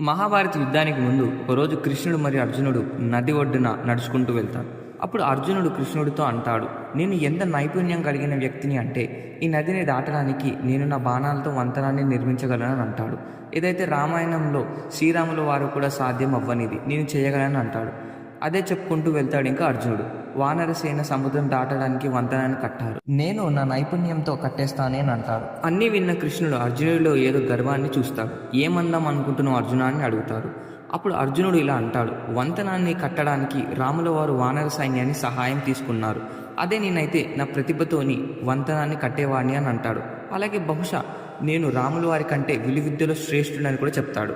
మహాభారత యుద్ధానికి ముందు ఒకరోజు కృష్ణుడు మరియు అర్జునుడు నది ఒడ్డున నడుచుకుంటూ వెళ్తారు. అప్పుడు అర్జునుడు కృష్ణుడితో అంటాడు నేను ఎంత నైపుణ్యం కలిగిన వ్యక్తిని అంటే ఈ నదిని దాటడానికి నేను నా బాణాలతో వంతనాన్ని నిర్మించగలను అంటాడు. ఏదైతే రామాయణంలో శ్రీరాముల వారు కూడా సాధ్యం అవ్వనిది నేను చేయగలను అంటాడు. అదే చెప్పుకుంటూ వెళ్తాడు ఇంకా అర్జునుడు. వానరసేన సముద్రం దాటడానికి వంతనాన్ని కట్టారు. నేను నా నైపుణ్యంతో కట్టేస్తానే అని అంటాడు. అన్నీ విన్న కృష్ణుడు అర్జునుడిలో ఏదో గర్వాన్ని చూస్తాడు. ఏమందాం అనుకుంటున్నావు అర్జున అని అడుగుతాడు. అప్పుడు అర్జునుడు ఇలా అంటాడు. వంతనాన్ని కట్టడానికి రాముల వారు వానర సైన్యాన్ని సహాయం తీసుకున్నారు. అదే నేనైతే నా ప్రతిభతోని వంతనాన్ని కట్టేవాడిని అని అంటాడు. అలాగే బహుశా నేను రాముల వారి కంటే విలువిద్యలో శ్రేష్ఠుడని కూడా చెప్తాడు.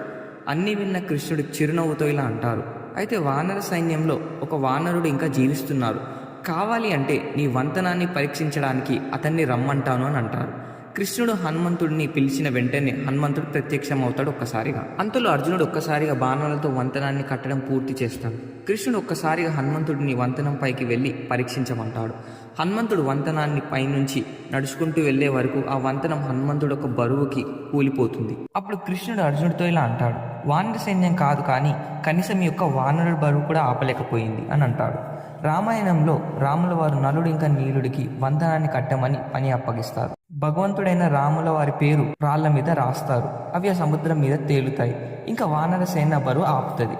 అన్నీ విన్న కృష్ణుడు చిరునవ్వుతో ఇలా అంటారు అయితే వానర సైన్యంలో ఒక వానరుడు ఇంకా జీవిస్తున్నారు కావాలి అంటే నీ వంతనాన్ని పరీక్షించడానికి అతన్ని రమ్మంటాను అని అంటారు. కృష్ణుడు హనుమంతుడిని పిలిచిన వెంటనే హనుమంతుడు ప్రత్యక్షమవుతాడు ఒక్కసారిగా. అంతలో అర్జునుడు ఒక్కసారిగా బాణాలతో వంతనాన్ని కట్టడం పూర్తి చేస్తాడు. కృష్ణుడు ఒక్కసారిగా హనుమంతుడిని వంతనం పైకి వెళ్ళి పరీక్షించమంటాడు. హనుమంతుడు వంతనాన్ని పైనుంచి నడుచుకుంటూ వెళ్ళే వరకు ఆ వంతనం హనుమంతుడు ఒక బరువుకి కూలిపోతుంది. అప్పుడు కృష్ణుడు అర్జునుడితో ఇలా అంటాడు. వానర సైన్యం కాదు కానీ కనీసం ఈ యొక్క వానరుల బరువు కూడా ఆపలేకపోయింది అని అంటాడు. రామాయణంలో రాముల వారు నలుడు ఇంకా నీలుడికి వంతనాన్ని కట్టమని పని అప్పగిస్తారు. భగవంతుడైన రాముల వారి పేరు రాళ్ళ మీద రాస్తారు. అవి ఆ సముద్రం మీద తేలుతాయి. ఇంకా వానర సేన బరువు ఆపుతుంది.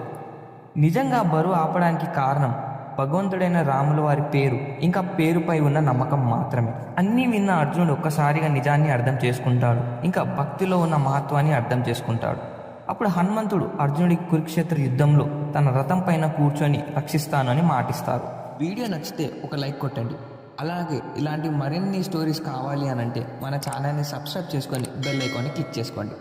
నిజంగా బరువు ఆపడానికి కారణం భగవంతుడైన రాముల వారి పేరు ఇంకా పేరుపై ఉన్న నమ్మకం మాత్రమే. అన్నీ విన్న అర్జునుడు ఒక్కసారిగా నిజాన్ని అర్థం చేసుకుంటాడు. ఇంకా భక్తిలో ఉన్న మహత్వాన్ని అర్థం చేసుకుంటాడు. అప్పుడు హనుమంతుడు అర్జునుడికి కురుక్షేత్ర యుద్ధంలో తన రథం పైన కూర్చొని రక్షిస్తానని మాటిస్తారు. వీడియో నచ్చితే ఒక లైక్ కొట్టండి. అలాగే ఇలాంటి మరిన్ని స్టోరీస్ కావాలి అని అంటే మన ఛానల్ని సబ్స్క్రైబ్ చేసుకొని బెల్ ఐకాన్ని క్లిక్ చేసుకోండి.